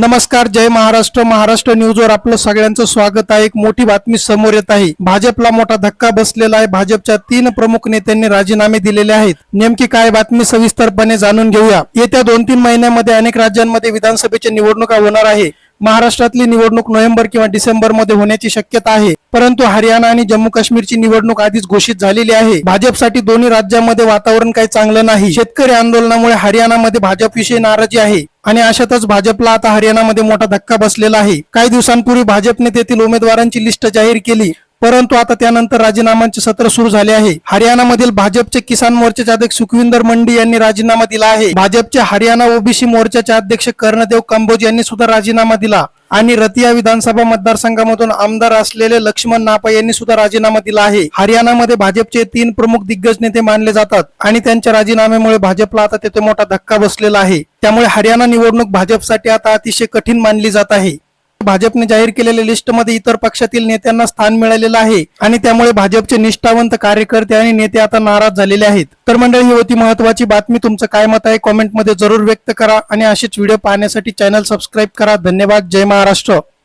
नमस्कार जय महाराष्ट्र. महाराष्ट्र न्यूजवर आपलं सगळ्यांचं स्वागत आहे. एक मोठी बातमी समोर येत आहे. भाजपला मोठा धक्का बसलेला आहे. भाजपच्या तीन प्रमुख नेत्यांनी राजीनामे दिलेले आहेत. नेमकी काय बातमी सविस्तरपणे जाणून घेऊया. येत्या दोन तीन महिन्यामध्ये अनेक राज्यांमध्ये विधानसभेच्या निवडणुका होणार आहे. महाराष्ट्रातली निवडणूक नोव्हेंबर किंवा डिसेंबरमध्ये होण्याची शक्यता आहे. परंतु हरियाणा आणि जम्मू काश्मीरची निवडणूक आधीच घोषित झालेली आहे. भाजपसाठी दोन्ही राज्यांमध्ये वातावरण काही चांगलं नाही. शेतकरी आंदोलनामुळे हरियाणामध्ये भाजपविषयी नाराजी आहे. आणि अशातच भाजपला आता हरियाणामध्ये मोठा धक्का बसलेला आहे. काही दिवसांपूर्वी भाजपने तेथील उमेदवारांची लिस्ट जाहीर केली परंतु आता त्यानंतर राजीनामांचे सत्र सुरू झाले आहे. हरियाणामधील भाजपचे किसान मोर्चाचे अध्यक्ष सुखविंदर मंडी यांनी राजीनामा दिला आहे. भाजपचे हरियाणा ओबीसी मोर्चाचे अध्यक्ष कर्णदेव कंबोज यांनी सुद्धा राजीनामा दिला. आणि रतिया विधानसभा मतदारसंघामधून आमदार असलेले लक्ष्मण नापा यांनी सुद्धा राजीनामा दिला आहे. हरियाणामध्ये भाजपचे तीन प्रमुख दिग्गज नेते मानले जातात आणि त्यांच्या राजीनाम्यामुळे भाजपला आता तेथे मोठा धक्का बसलेला आहे. त्यामुळे हरियाणा निवडणूक भाजपसाठी आता अतिशय कठीण मानली जात आहे. भाजपने जाहीर केलेल्या लिस्टमध्ये इतर पक्षातील नेत्यांना स्थान मिळालेलं आहे आणि त्यामुळे भाजपचे निष्ठावंत कार्यकर्ते आणि नेते आता नाराज झालेले आहेत. तर मंडळी ही होती महत्वाची बातमी. तुमचं काय मत आहे? कॉमेंटमध्ये जरूर व्यक्त करा आणि असेच व्हिडिओ पाहण्यासाठी चॅनल सबस्क्राईब करा. धन्यवाद. जय महाराष्ट्र.